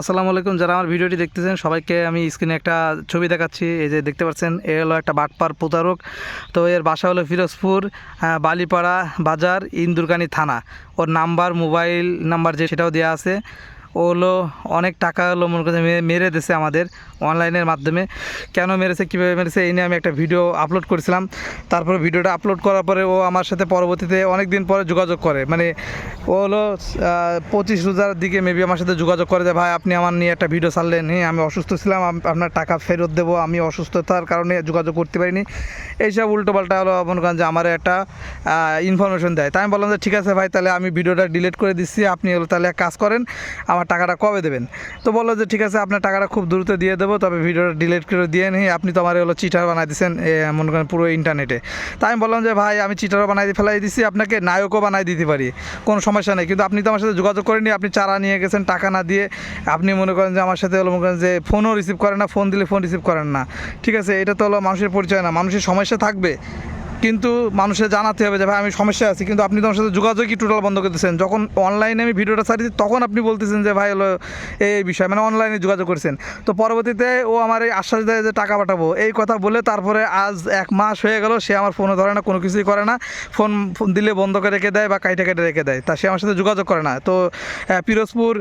আসসালামু আলাইকুম, যারা আমার ভিডিওটি দেখতেছেন, সবাইকে আমি স্ক্রিনে একটা ছবি দেখাচ্ছি। এই যে দেখতে পাচ্ছেন, এ হলো একটা বাটপার প্রতারক। তো এর বাসা হলো ফিরোজপুর বালিপাড়া বাজার, ইন্দুরকানি থানা। ওর নাম্বার, মোবাইল নাম্বার যে সেটাও দেওয়া আছে। ও হলো অনেক টাকা হলো, মনে করছে মেরে দিছে আমাদের অনলাইনের মাধ্যমে। কেন মেরেছে, কীভাবে মেরেছে, এই নিয়ে আমি একটা ভিডিও আপলোড করেছিলাম। তারপরে ভিডিওটা আপলোড করার পরে ও আমার সাথে পরবর্তীতে অনেক দিন পরে যোগাযোগ করে। মানে ও হলো পঁচিশ রোজার দিকে মেবি আমার সাথে যোগাযোগ করে যে, ভাই, আপনি আমার নিয়ে একটা ভিডিও ছাড়লেন। হ্যাঁ আমি অসুস্থ ছিলাম আপনার টাকা ফেরত দেবো, আমি অসুস্থতার কারণে যোগাযোগ করতে পারিনি। এইসব উল্টোপাল্টা হলো, মনে করেন যে আমার একটা ইনফরমেশন দেয়। তাই আমি বললাম যে, ঠিক আছে ভাই, তাহলে আমি ভিডিওটা ডিলিট করে দিচ্ছি। আপনি হলো তাহলে এক কাজ করেন, আমার টাকাটা কবে দেবেন? তো বলল যে, ঠিক আছে, আপনার টাকাটা খুব দ্রুত দিয়ে দেবো, তবে ভিডিওটা ডিলিট করে দিয়ে নিই। আপনি তো আমার হলো চিটার বানাই দিচ্ছেন মনে করেন পুরো ইন্টারনেটে তাই আমি বললাম যে, ভাই, আমি চিটারও বানাই ফেলাই দিচ্ছি আপনাকে নায়কও বানাই দিতে পারি, কোনো সমস্যা নেই। কিন্তু আপনি তো আমার সাথে যোগাযোগ করেনি আপনি চারা নিয়ে গেছেন, টাকা না দিয়ে। আপনি মনে করেন যে, আমার সাথে হলো, মনে করেন যে ফোনও রিসিভ করেন না ফোন দিলে ফোন রিসিভ করেন না। ঠিক আছে, এটা তো হলো মানুষের পরিচয় না, মানুষের সমস্যা থাকবে। কিন্তু মানুষের জানাতে হবে যে, ভাই, আমি সমস্যা আছি। কিন্তু আপনি তো আমার সাথে যোগাযোগই টোটাল বন্ধ করে দিচ্ছেন যখন অনলাইনে আমি ভিডিওটা ছাড়ি তখন আপনি বলতেছেন যে, ভাই, হলো, এই বিষয় মানে অনলাইনে যোগাযোগ করছেন। তো পরবর্তীতে ও আমার এই আশ্বাস দেয় যে, টাকা পাঠাবো। এই কথা বলে তারপরে আজ এক মাস হয়ে গেল, সে আমার ফোনও ধরে না, কোনো কিছুই করে না। ফোন ফোন দিলে বন্ধ করে রেখে দেয় বা কাইটে কেটে রেখে দেয়। তা সে আমার সাথে যোগাযোগ করে না। তো পিরোজপুর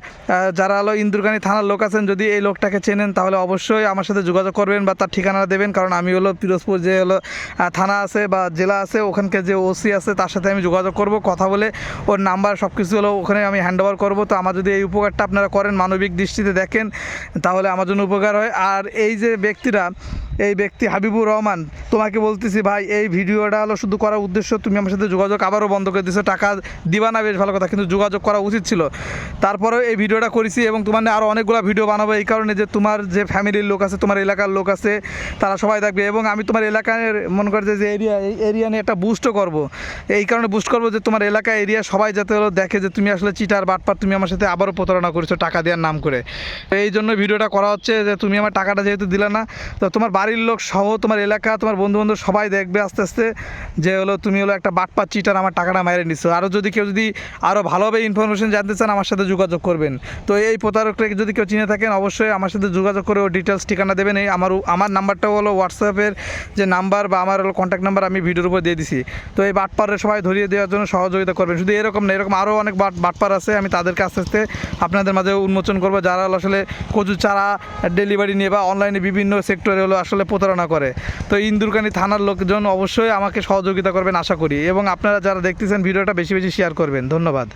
যারা হলো ইন্দুরকানি থানার লোক আছেন, যদি এই লোকটাকে চেনেন, তাহলে অবশ্যই আমার সাথে যোগাযোগ করবেন বা তার ঠিকানা দেবেন। কারণ আমি হলো পিরোজপুর যে হলো থানা আছে বা জেলা আছে ওখানকার যে ওসি আছে, তার সাথে আমি যোগাযোগ করব, কথা বলে ওর নাম্বার সব কিছু হলো ওখানে আমি হ্যান্ড ওভার করব। তো আমার যদি এই উপকারটা আপনারা করেন, মানবিক দৃষ্টিতে দেখেন, তাহলে আমার জন্য উপকার হয়। আর এই যে ব্যক্তিরা এই ব্যক্তি হাবিবুর রহমান, তোমাকে বলতেছি, ভাই, এই ভিডিওটা হলো শুধু করার উদ্দেশ্য, তুমি আমার সাথে যোগাযোগ আবারও বন্ধ করে দিছো। টাকা দিবা না, বেশ ভালো কথা, কিন্তু যোগাযোগ করা উচিত ছিল। তারপরেও এই ভিডিওটা করেছি এবং তোমার আরও অনেকগুলো ভিডিও বানাবো। এই কারণে যে তোমার যে ফ্যামিলির লোক আছে, তোমার এলাকার লোক আছে, তারা সবাই দেখবে এবং আমি তোমার এলাকার, মনে করছে যে এরিয়া এই এরিয়া নিয়ে একটা বুস্টও করব। এই কারণে বুস্ট করব যে তোমার এলাকা এরিয়া সবাই যাতে হলো দেখে যে তুমি আসলে চিটার বাটপার, তুমি আমার সাথে আবারও প্রতারণা করেছ, টাকা দেওয়ার নাম করে। এই জন্য ভিডিওটা করা হচ্ছে যে তুমি আমার টাকাটা যেহেতু দিলে না, তো তোমার বাড়ির লোক সহ তোমার এলাকা, তোমার বন্ধু বান্ধব সবাই দেখবে আস্তে আস্তে যে হলো তুমি হলো একটা বাটপার চিটার আমার টাকাটা মেরে নিচ্ছ আরও যদি কেউ যদি আরও ভালোভাবে ইনফরমেশন জানতে চান, আমার সাথে যোগাযোগ করবেন। তো এই প্রতারকটাকে যদি কেউ চিনে থাকেন, অবশ্যই আমার সাথে যোগাযোগ করে ও ডিটেলস ঠিকানা দেবেন। এই আমার আমার নাম্বারটাও হলো হোয়াটসঅ্যাপের যে নাম্বার বা আমার হলো কন্ট্যাক্ট নাম্বার আমি ভিডিওর উপর দিয়ে দিছি। তো এই বাটপারের সবাই ধরিয়ে দেওয়ার জন্য সহযোগিতা করবেন। শুধু এরকম না, এরকম আরও অনেক বাট বাটপার আছে, আমি তাদেরকে আস্তে আস্তে আপনাদের মাঝে উন্মোচন করব। যারা আসলে কচু চারা ডেলিভারি নিয়ে বা অনলাইনে বিভিন্ন সেক্টরে হলো আসলে প্রতারণা করে। তো ইন্দুরকানি থানার লোকজন অবশ্যই আমাকে সহযোগিতা করবেন, আশা করি। এবং আপনারা যারা দেখতেছেন, ভিডিওটা বেশি বেশি শেয়ার করবেন। ধন্যবাদ।